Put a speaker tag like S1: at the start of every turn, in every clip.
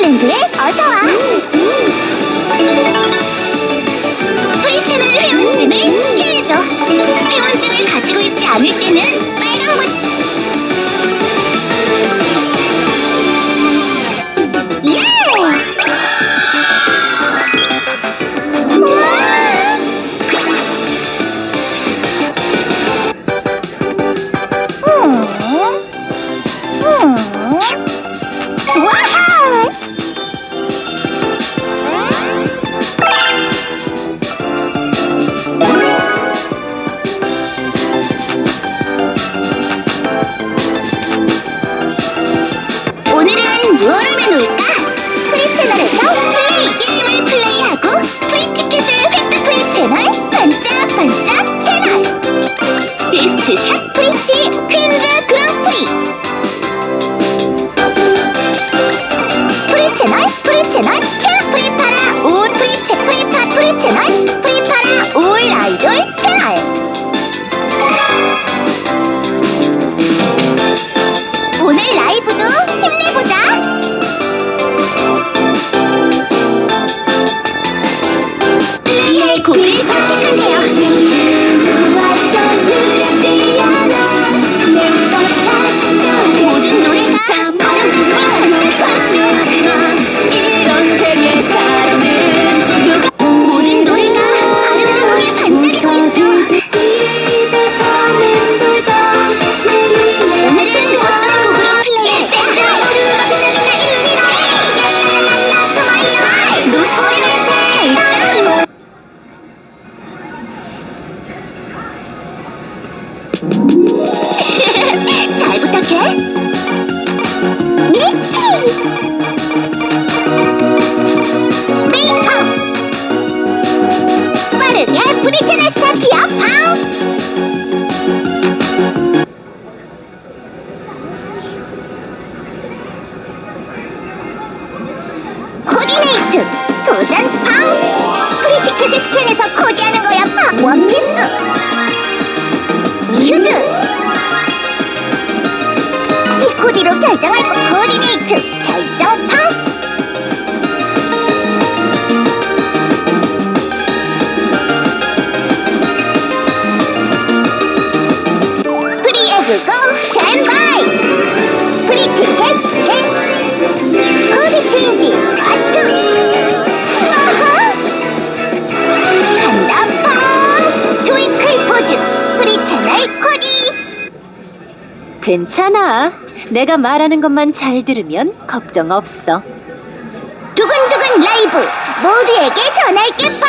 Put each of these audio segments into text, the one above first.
S1: 랜드에 어서와! 소리채널 회원증을 스캔해줘! 회원증을 가지고 있지 않을 때는 도전 파우! 크리티크스 스캔에서 코디하는 거야, 팝! 원피스! 뮤드! 이 코디로 결정할 거 코디네이트!
S2: 괜찮아. 내가 말하는 것만 잘 들으면 걱정 없어.
S1: 두근두근 라이브 모두에게 전할게 팡.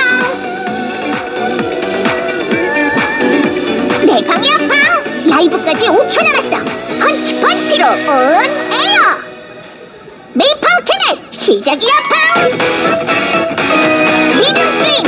S1: 내 방이야 팡. 라이브까지 5초 남았어. 펀치 펀치로 온 에어. 메이팡 채널 시작이야 팡. 리듬 게임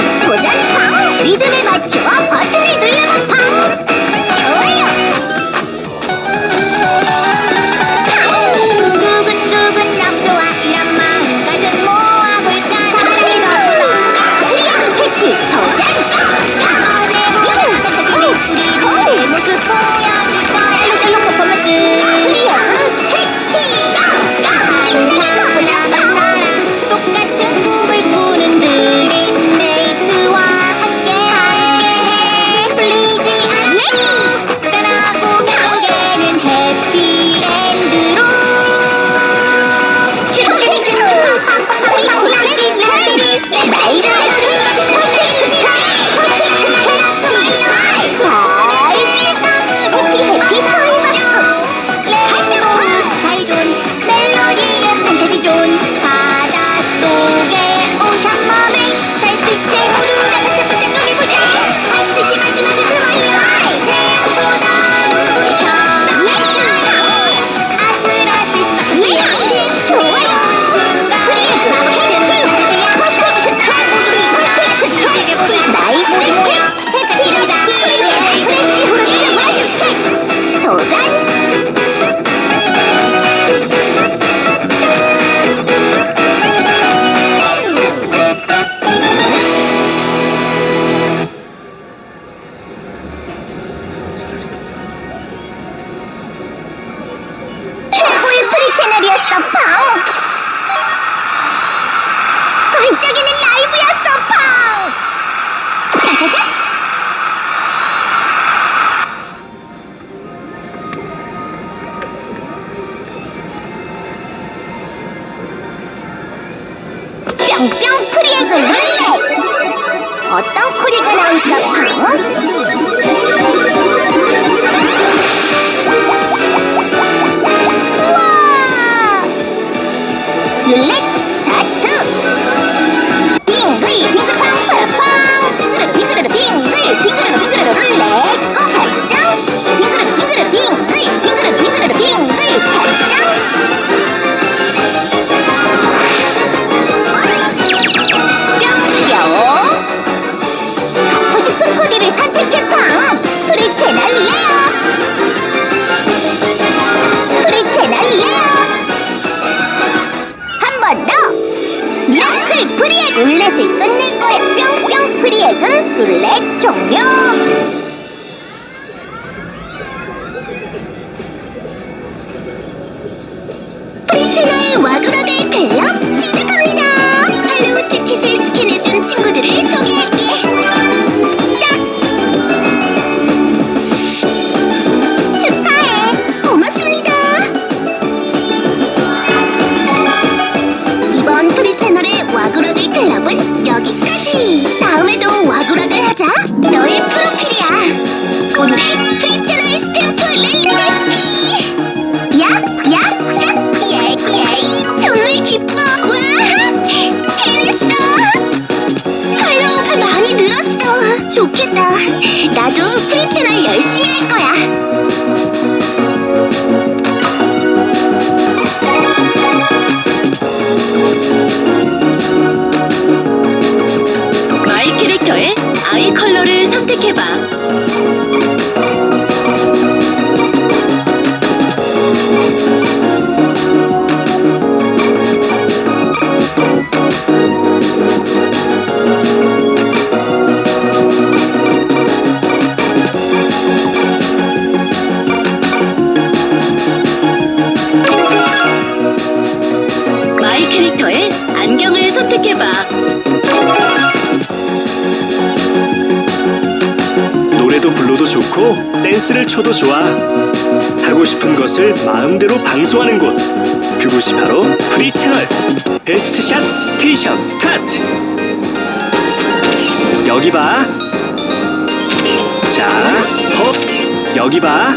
S1: 어떤 코리가 나올까 팡 우와
S3: 노래도 불러도 좋고 댄스를 춰도 좋아. 하고 싶은 것을 마음대로 방송하는 곳. 그곳이 바로 프리 채널. 베스트샷 스테이션 스타트. 여기 봐. 자, 헉. 여기 봐.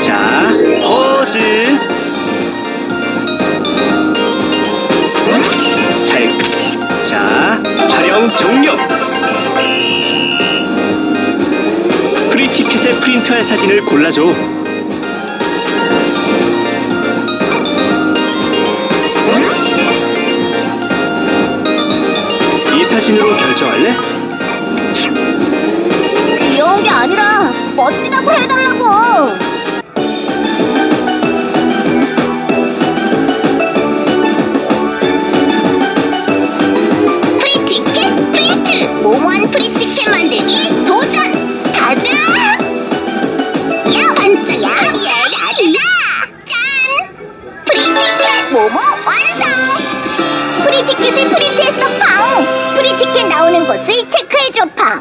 S3: 자, 포즈. 자, 촬영 종료. 프리티켓에 프린트할 사진을 골라줘. 이 사진으로 결정할래?
S1: 귀여운 게 아니라 멋지다고 해달라고. 모모한 프리티켓 만들기 도전 가자. 야 반짝야 짜자자 짠 프리티켓 모모 완성. 프리티켓을 프린트했어 팡. 프리티켓 나오는 곳을 체크해줘 팡.